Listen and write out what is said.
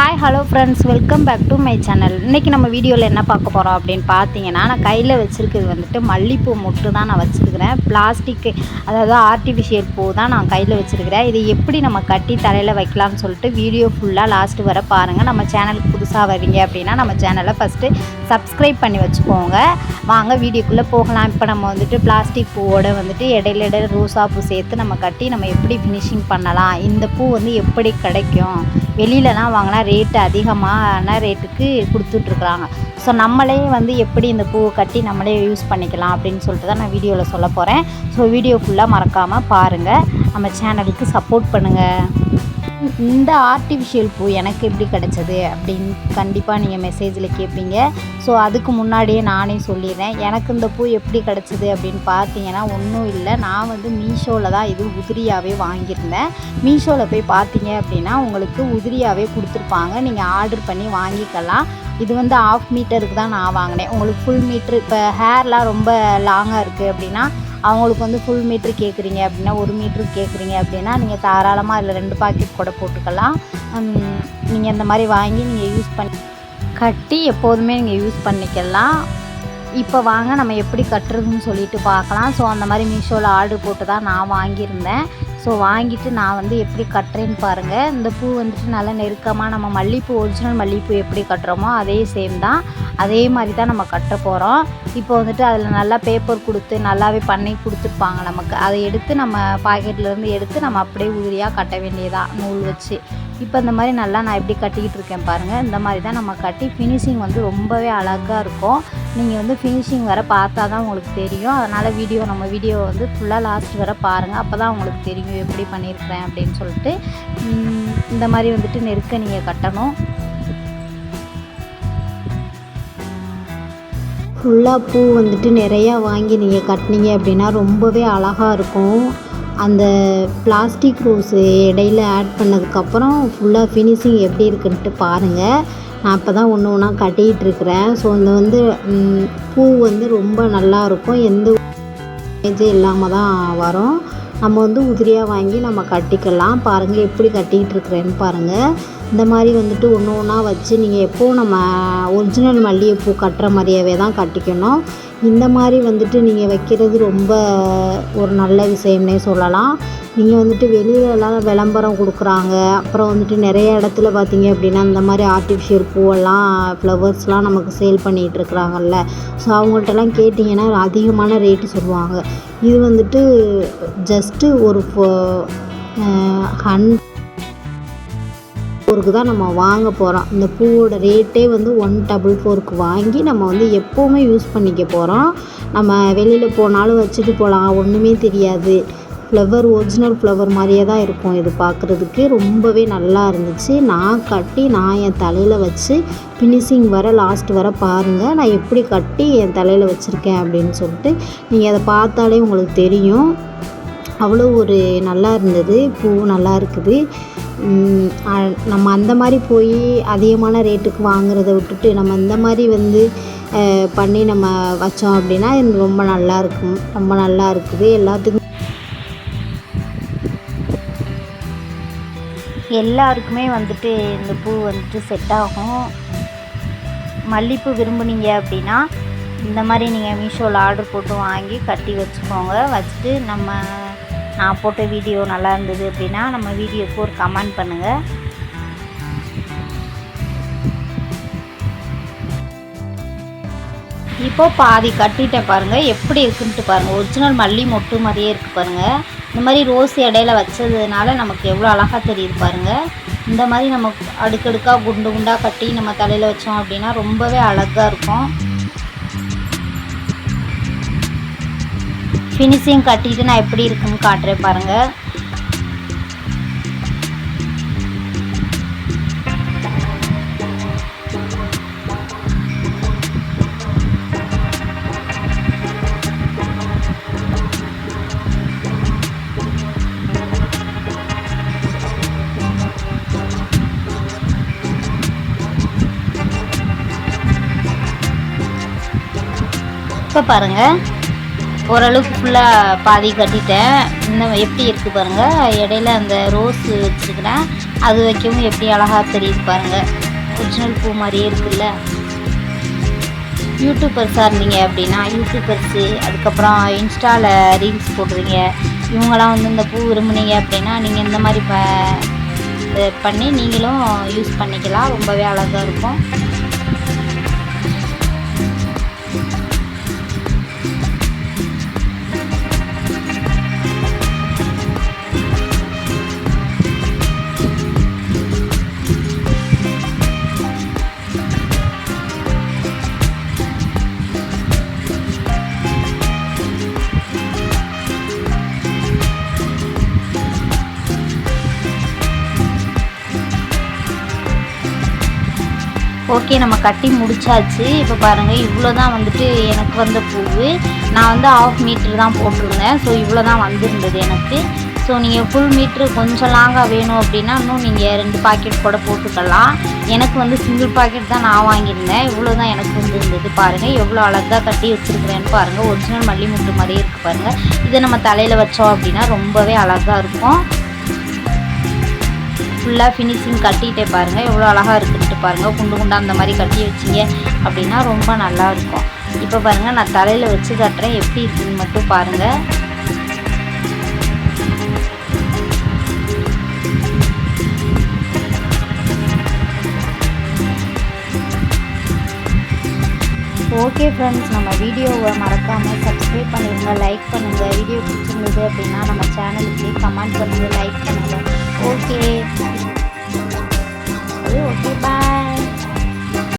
Hi hello friends welcome back to my channel இன்றைக்கி நம்ம வீடியோவில் என்ன பார்க்க போகிறோம் அப்படின்னு பார்த்தீங்கன்னா நான் கையில் வச்சுருக்கிறது வந்துட்டு மல்லிப்பூ மொட்டு தான் நான் வச்சுருக்கிறேன். பிளாஸ்டிக் அதாவது ஆர்டிஃபிஷியல் பூ தான் நான் கையில் வச்சுருக்கிறேன். இது எப்படி நம்ம கட்டி தலையில் வைக்கலாம்னு சொல்லிட்டு வீடியோ ஃபுல்லாக லாஸ்ட்டு வர பாருங்கள் நம்ம சேனலுக்கு புதுசாக வரீங்க அப்படின்னா நம்ம சேனலை ஃபஸ்ட்டு சப்ஸ்கிரைப் பண்ணி வச்சுக்கோங்க. வாங்க வீடியோக்குள்ளே போகலாம். இப்போ நம்ம வந்துட்டு பிளாஸ்டிக் பூவோட வந்துட்டு இடையில இடையில ரோசா பூ சேர்த்து நம்ம கட்டி நம்ம எப்படி ஃபினிஷிங் பண்ணலாம்? இந்த பூ வந்து எப்படி கிடைக்கும்? வெளியிலலாம் வாங்கினா ரேட்டு அதிகமான ரேட்டுக்கு கொடுத்துட்ருக்குறாங்க. ஸோ நம்மளே வந்து எப்படி இந்த பூவை கட்டி நம்மளே யூஸ் பண்ணிக்கலாம் அப்படின்னு சொல்லிட்டு தான் நான் வீடியோவில் சொல்ல போகிறேன் ஸோ வீடியோ ஃபுல்லாக மறக்காமல் பாருங்கள் நம்ம சேனலுக்கு சப்போர்ட் பண்ணுங்கள் இந்த ஆர்டிஃபிஷியல் பூ எனக்கு எப்படி கிடச்சது அப்படின்னு கண்டிப்பாக நீங்கள் மெசேஜில் கேட்பீங்க ஸோ அதுக்கு முன்னாடியே நானே சொல்லிடுறேன். எனக்கு இந்த பூ எப்படி கிடச்சிது அப்படின்னு பார்த்தீங்கன்னா ஒன்றும் இல்லை. நான் வந்து மீஷோவில் தான் இது உதிரியாகவே வாங்கியிருந்தேன். மீஷோவில் போய் பார்த்தீங்க அப்படின்னா உங்களுக்கு உதிரியாகவே கொடுத்துருப்பாங்க. நீங்கள் ஆர்டர் பண்ணி வாங்கிக்கலாம். இது வந்து ஆஃப் மீட்டருக்கு தான் நான் வாங்கினேன். உங்களுக்கு ஃபுல் மீட்ரு இப்போ ஹேர்லாம் ரொம்ப லாங்காக இருக்குது அப்படின்னா அவங்களுக்கு வந்து ஃபுல் மீட்ரு கேட்குறீங்க அப்படின்னா ஒரு மீட்ரு கேட்குறீங்க அப்படின்னா நீங்கள் தாராளமாக அதில் ரெண்டு பாக்கெட் கூட போட்டுக்கலாம். நீங்கள் இந்த மாதிரி வாங்கி நீங்கள் யூஸ் பண்ணி கட்டி எப்போதுமே நீங்கள் யூஸ் பண்ணிக்கலாம். இப்போ வாங்க நம்ம எப்படி கட்டுறதுன்னு சொல்லிட்டு பார்க்கலாம். ஸோ அந்த மாதிரி மீஷோவில் ஆர்டர் போட்டு தான் நான் வாங்கியிருந்தேன். ஸோ வாங்கிட்டு நான் வந்து எப்படி கட்டுறேன்னு பாருங்கள் இந்த பூ வந்துட்டு நல்லா நெருக்கமாக நம்ம மல்லிகைப்பூ ஒரிஜினல் மல்லிகைப்பூ எப்படி கட்டுறோமோ அதே சேம் தான். அதே மாதிரி தான் நம்ம கட்ட போகிறோம் இப்போ வந்துட்டு அதில் நல்லா பேப்பர் கொடுத்து நல்லாவே பண்ணி கொடுத்துருப்பாங்க நமக்கு. அதை எடுத்து நம்ம பாக்கெட்லேருந்து எடுத்து நம்ம அப்படியே உதிரியாக கட்ட வேண்டியதான் நூல் வச்சு. இப்போ இந்த மாதிரி நல்லா நான் எப்படி கட்டிக்கிட்டு இருக்கேன் பாருங்கள் இந்த மாதிரி தான் நம்ம கட்டி ஃபினிஷிங் வந்து ரொம்பவே அழகாக இருக்கும். நீங்கள் வந்து ஃபினிஷிங் வர பார்த்தா தான் உங்களுக்கு தெரியும். அதனால் வீடியோ நம்ம வீடியோ வந்து ஃபுல்லாக லாஸ்ட் வர பாருங்கள் அப்போ தான் உங்களுக்கு தெரியும் எப்படி பண்ணியிருக்கிறேன் அப்படின்னு சொல்லிட்டு. இந்த மாதிரி வந்துட்டு நெருக்க நீங்கள் கட்டணும். ஃபுல்லாக பூ வந்துட்டு நிறையா வாங்கி நீங்கள் கட்டினீங்க அப்படின்னா ரொம்பவே அழகாக இருக்கும். அந்த பிளாஸ்டிக் ரோஸு இடையில ஆட் பண்ணதுக்கப்புறம் ஃபுல்லாக ஃபினிஷிங் எப்படி இருக்குன்ட்டு பாருங்கள் நான் இப்போ தான் ஒன்று ஒன்றா கட்டிகிட்ருக்கிறேன் ஸோ இந்த வந்து பூ வந்து ரொம்ப நல்லா இருக்கும். எந்த டேமேஜே இல்லாமல் தான் வரும். நம்ம வந்து உதிரியாக வாங்கி நம்ம கட்டிக்கலாம். பாருங்கள் எப்படி கட்டிக்கிட்டு இருக்கிறேன்னு பாருங்கள் இந்த மாதிரி வந்துட்டு ஒன்று ஒன்றா வச்சு நீங்கள் எப்போவும் நம்ம ஒரிஜினல் மல்லிகைப்பூ கட்டுற மாதிரியாவே தான் கட்டிக்கணும். இந்த மாதிரி வந்துட்டு நீங்கள் வைக்கிறது ரொம்ப ஒரு நல்ல விஷயம்னே சொல்லலாம். நீங்கள் வந்துட்டு வெளியிலலாம் விளம்பரம் கொடுக்குறாங்க. அப்புறம் வந்துட்டு நிறைய இடத்துல பார்த்தீங்க அப்படின்னா இந்த மாதிரி ஆர்டிஃபிஷியல் பூவெல்லாம் ஃப்ளவர்ஸ்லாம் நமக்கு சேல் பண்ணிகிட்டு இருக்கிறாங்கல்ல. ஸோ அவங்கள்ட்டலாம் கேட்டிங்கன்னா அதிகமான ரேட்டு சொல்லுவாங்க. இது வந்துட்டு ஜஸ்ட்டு ஒரு ஹன் ஃபோருக்கு தான் நம்ம வாங்க போகிறோம் இந்த பூவோட ரேட்டே வந்து ஒன் டபுள் ஃபோருக்கு வாங்கி நம்ம வந்து எப்போவுமே யூஸ் பண்ணிக்க போகிறோம் நம்ம வெளியில் போனாலும் வச்சுட்டு போகலாம் ஒன்றுமே தெரியாது. ஃப்ளவர் ஒரிஜினல் ஃப்ளவர் மாதிரியே தான் இருக்கும் இது பார்க்குறதுக்கு ரொம்பவே நல்லா இருந்துச்சு. நான் கட்டி நான் என் தலையில் வச்சு ஃபினிஷிங் வர லாஸ்ட் வர பாருங்கள் நான் எப்படி கட்டி என் தலையில் வச்சுருக்கேன் அப்படின்னு சொல்லிட்டு நீங்கள் அதை பார்த்தாலே உங்களுக்கு தெரியும். அவ்வளோ ஒரு நல்லா இருந்தது. பூ நல்லா இருக்குது. நம்ம அந்த மாதிரி போய் அதிகமான ரேட்டுக்கு வாங்குறத விட்டுட்டு நம்ம இந்த மாதிரி வந்து பண்ணி நம்ம வச்சோம் அப்படின்னா ரொம்ப நல்லா இருக்கும். ரொம்ப நல்லா இருக்குது. எல்லாத்துக்கும் எல்லாருக்குமே வந்துட்டு இந்த பூ வந்துட்டு செட் ஆகும். மல்லிப்பூ விரும்புனீங்க அப்படின்னா இந்த மாதிரி நீங்கள் மீஷோவில் ஆர்டர் போட்டு வாங்கி கட்டி வச்சுக்கோங்க. வச்சுட்டு நம்ம நான் போட்ட வீடியோ நல்லா இருந்தது அப்படின்னா நம்ம வீடியோக்கு ஒரு கமெண்ட் பண்ணுங்கள் இப்போ பாதி கட்டிட்டேன் பாருங்கள் எப்படி இருக்குன்ட்டு பாருங்கள் ஒரிஜினல் மல்லி மொட்டு மாதிரியே இருக்குது பாருங்கள் இந்த மாதிரி ரோஸ் இடையில வச்சதுனால நமக்கு எவ்வளோ அழகாக தெரியுது பாருங்கள் இந்த மாதிரி நம்ம அடுக்கடுக்காக குண்டு குண்டாக கட்டி நம்ம தலையில் வச்சோம் அப்படின்னா ரொம்பவே அழகாக இருக்கும். ஃபினிஷிங் கட்டிட்டு நான் எப்படி இருக்குன்னு காட்டுறேன் பாருங்கள் இப்போ பாருங்கள் ஓரளவுக்கு ஃபுல்லாக பாதி கட்டிட்டேன். இன்னும் எப்படி இருக்குது பாருங்கள் இடையில அந்த ரோஸ் வச்சுருக்கிறேன். அது வைக்கவும் எப்படி அழகாக தெரியுது பாருங்கள் ஒரிஜினல் பூ மாதிரியே இருக்குல்ல. யூடியூபர்ஸாக இருந்தீங்க அப்படின்னா யூடியூபர்ஸு அதுக்கப்புறம் இன்ஸ்டாவில் ரீல்ஸ் போடுறீங்க. இவங்களாம் வந்து இந்த பூ விரும்புனீங்க அப்படின்னா நீங்கள் இந்த மாதிரி ப பண்ணி நீங்களும் யூஸ் பண்ணிக்கலாம். ரொம்பவே அழகாக இருக்கும். ஓகே நம்ம கட்டி முடிச்சாச்சு. இப்போ பாருங்கள் இவ்வளோ தான் வந்துட்டு எனக்கு வந்த பூவு. நான் வந்து ஆஃப் மீட்ரு தான் போட்டிருந்தேன். ஸோ இவ்வளோ தான் வந்திருந்தது எனக்கு. ஸோ நீங்கள் ஃபுல் மீட்ரு கொஞ்சம் லாங்காக வேணும் அப்படின்னா இன்னும் நீங்கள் ரெண்டு பாக்கெட் கூட போட்டுக்கலாம். எனக்கு வந்து சிங்கிள் பாக்கெட் தான் நான் வாங்கியிருந்தேன். இவ்வளோ தான் எனக்கு வந்துருந்தது பாருங்கள் எவ்வளோ அழகாக கட்டி வச்சுருக்குறேன்னு பாருங்கள் ஒரிஜினல் மல்லி முட்டு மாதிரியே இருக்குது பாருங்கள் இதை நம்ம தலையில் வச்சோம் அப்படின்னா ரொம்பவே அழகாக இருக்கும். ஃபுல்லாக ஃபினிஷிங் கட்டிட்டே பாருங்கள் எவ்வளோ அழகாக இருக்குது பாருங்கள் குண்டு குண்டாக அந்த மாதிரி கட்டி வச்சிங்க அப்படின்னா ரொம்ப நல்லா இருக்கும். இப்போ பாருங்கள் நான் தலையில் வச்சு கட்டுறேன். எப்படி இருக்குன்னு மட்டும் பாருங்கள் ஓகே ஃப்ரெண்ட்ஸ் நம்ம வீடியோவை மறக்காமல் சப்ஸ்கிரைப் பண்ணிடுங்க லைக் பண்ணுங்கள் வீடியோ பிடிச்சிருந்தது அப்படின்னா நம்ம சேனலுக்கு கமெண்ட் பண்ணுங்கள் லைக் பண்ணுங்கள் ஓகே ஓகே பாய்